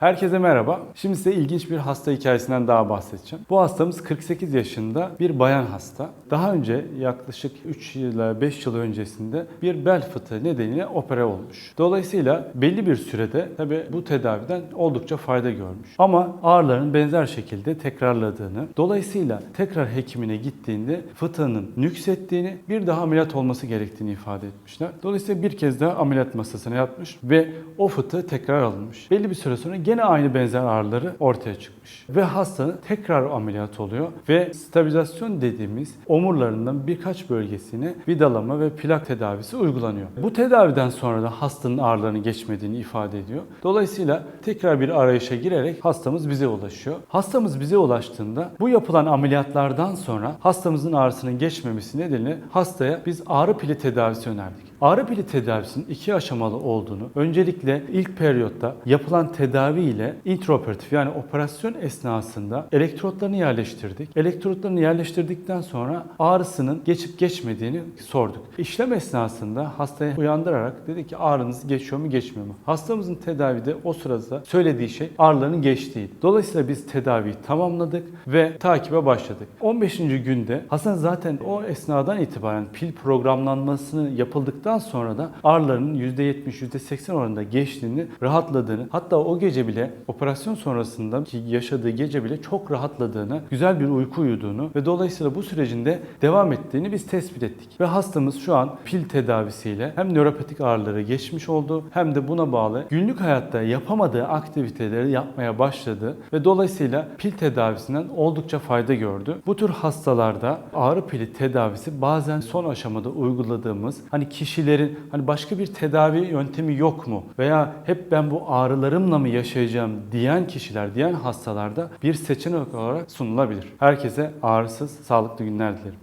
Herkese merhaba. Şimdi size ilginç bir hasta hikayesinden daha bahsedeceğim. Bu hastamız 48 yaşında bir bayan hasta. Daha önce yaklaşık 3 yıl 5 yıl öncesinde bir bel fıtığı nedeniyle opera olmuş. Dolayısıyla belli bir sürede tabi bu tedaviden oldukça fayda görmüş. Ama ağrıların benzer şekilde tekrarladığını, dolayısıyla tekrar hekimine gittiğinde fıtığının nüksettiğini, bir daha ameliyat olması gerektiğini ifade etmişler. Dolayısıyla bir kez daha ameliyat masasına yatmış ve o fıtığı tekrar alınmış. Belli bir süre sonra gene aynı benzer ağrıları ortaya çıkmış. Ve hastanın tekrar ameliyat oluyor ve stabilizasyon dediğimiz omurlarından birkaç bölgesine vidalama ve plak tedavisi uygulanıyor. Bu tedaviden sonra da hastanın ağrılarının geçmediğini ifade ediyor. Dolayısıyla tekrar bir arayışa girerek hastamız bize ulaşıyor. Hastamız bize ulaştığında bu yapılan ameliyatlardan sonra hastamızın ağrısının geçmemesi nedeniyle hastaya biz ağrı pili tedavisi önerdik. Ağrı pili tedavisinin iki aşamalı olduğunu, öncelikle ilk periyotta yapılan tedavi ile intraoperatif yani operasyon esnasında elektrotlarını yerleştirdik. Elektrotlarını yerleştirdikten sonra ağrısının geçip geçmediğini sorduk. İşlem esnasında hastayı uyandırarak dedik ki ağrınız geçiyor mu geçmiyor mu? Hastamızın tedavide o sırada söylediği şey ağrılarının geçtiği. Dolayısıyla biz tedaviyi tamamladık ve takibe başladık. 15. günde Hasan zaten o esnadan itibaren pil programlanmasını yapıldıktan sonra da ağrılarının %70, %80 oranında geçtiğini, rahatladığını, hatta o gece bile operasyon sonrasında ki yaşadığı gece bile çok rahatladığını, güzel bir uyku uyuduğunu ve dolayısıyla bu sürecinde devam ettiğini biz tespit ettik. Ve hastamız şu an pil tedavisiyle hem nöropatik ağrıları geçmiş oldu hem de buna bağlı günlük hayatta yapamadığı aktiviteleri yapmaya başladı ve dolayısıyla pil tedavisinden oldukça fayda gördü. Bu tür hastalarda ağrı pili tedavisi bazen son aşamada uyguladığımız hani kişilerin hani başka bir tedavi yöntemi yok mu veya hep ben bu ağrılarımla mı yaşayacağım diyen kişiler, diyen hastalarda bir seçenek olarak sunulabilir. Herkese ağrısız, sağlıklı günler dilerim.